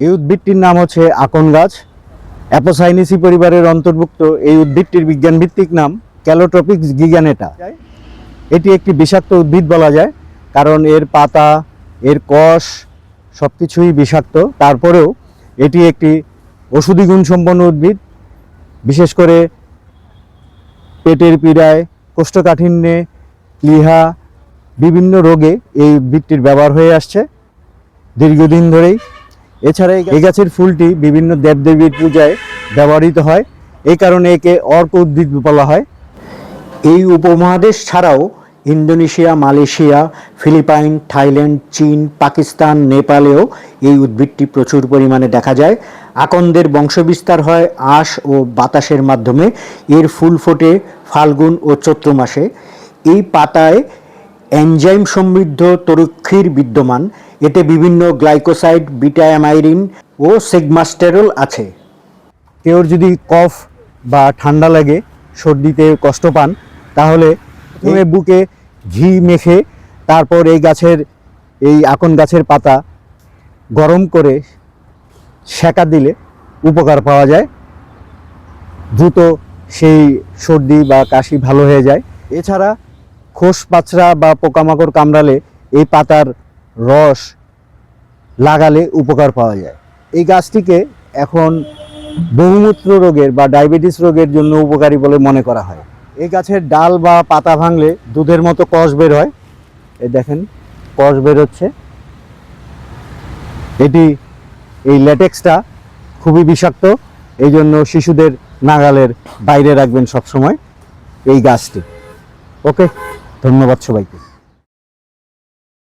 এই উদ্ভিদটির নাম হচ্ছে আকন গাছ। অ্যাপোসাইনিসি পরিবারের অন্তর্ভুক্ত এই উদ্ভিদটির বিজ্ঞান ভিত্তিক নাম ক্যালোট্রপিক্স গিগানেটা। এটি একটি বিষাক্ত উদ্ভিদ বলা যায়, কারণ এর পাতা, এর কষ সব কিছুই বিষাক্ত। তারপরেও এটি একটি ওষুধি গুণসম্পন্ন উদ্ভিদ। বিশেষ করে পেটের পীড়ায়, কোষ্ঠকাঠিন্যে প্লীহা বিভিন্ন রোগে এই উদ্ভিদটির ব্যবহার হয়ে আসছে। দীর্ঘদিন ধরেই এছাড়া এই গাছের ফুলটি বিভিন্ন দেবদেবীর পূজায় ব্যবহৃত হয়। এই কারণে একে অর্ক উদ্ভিদ বলা হয়। এই উপমহাদেশ ছাড়াও ইন্দোনেশিয়া, মালয়েশিয়া, ফিলিপাইন, থাইল্যান্ড, চীন, পাকিস্তান, নেপালেও এই উদ্ভিদটি প্রচুর পরিমাণে দেখা যায়। আকন্দের বংশবিস্তার হয় আঁশ ও বাতাসের মাধ্যমে। এর ফুল ফোটে ফাল্গুন ও চৈত্র মাসে। এই পাতায় এনজাইম সমৃদ্ধ তরুক্ষীর বিদ্যমান। এতে বিভিন্ন গ্লাইকোসাইড বিটায়ামাইরিন ও সেগমাস্টেরল আছে। কেউর যদি কফ বা ঠান্ডা লাগে সর্দিতে কষ্ট পান তাহলে প্রথমে বুকে ঘি মেখে তারপর এই গাছের এই আকন গাছের পাতা গরম করে সেকা দিলে উপকার পাওয়া যায়। দ্রুত সেই সর্দি বা কাশি ভালো হয়ে যায়। এছাড়া খোস পাচড়া বা পোকামাকড় কামড়ালে এই পাতার রস লাগালে উপকার পাওয়া যায়। এই গাছটিকে এখন বহুমূত্র রোগের বা ডায়াবেটিস রোগের জন্য উপকারী বলে মনে করা হয়। এই গাছের ডাল বা পাতা ভাঙলে দুধের মতো কষ বের হয়। এই দেখেন, কষ বের হচ্ছে। এটি, এই ল্যাটেক্সটা খুবই বিষাক্ত এই জন্য শিশুদের নাগালের বাইরে রাখবেন সব সময় এই গাছটি। ওকে। ধন্যবাদ সবাইকে।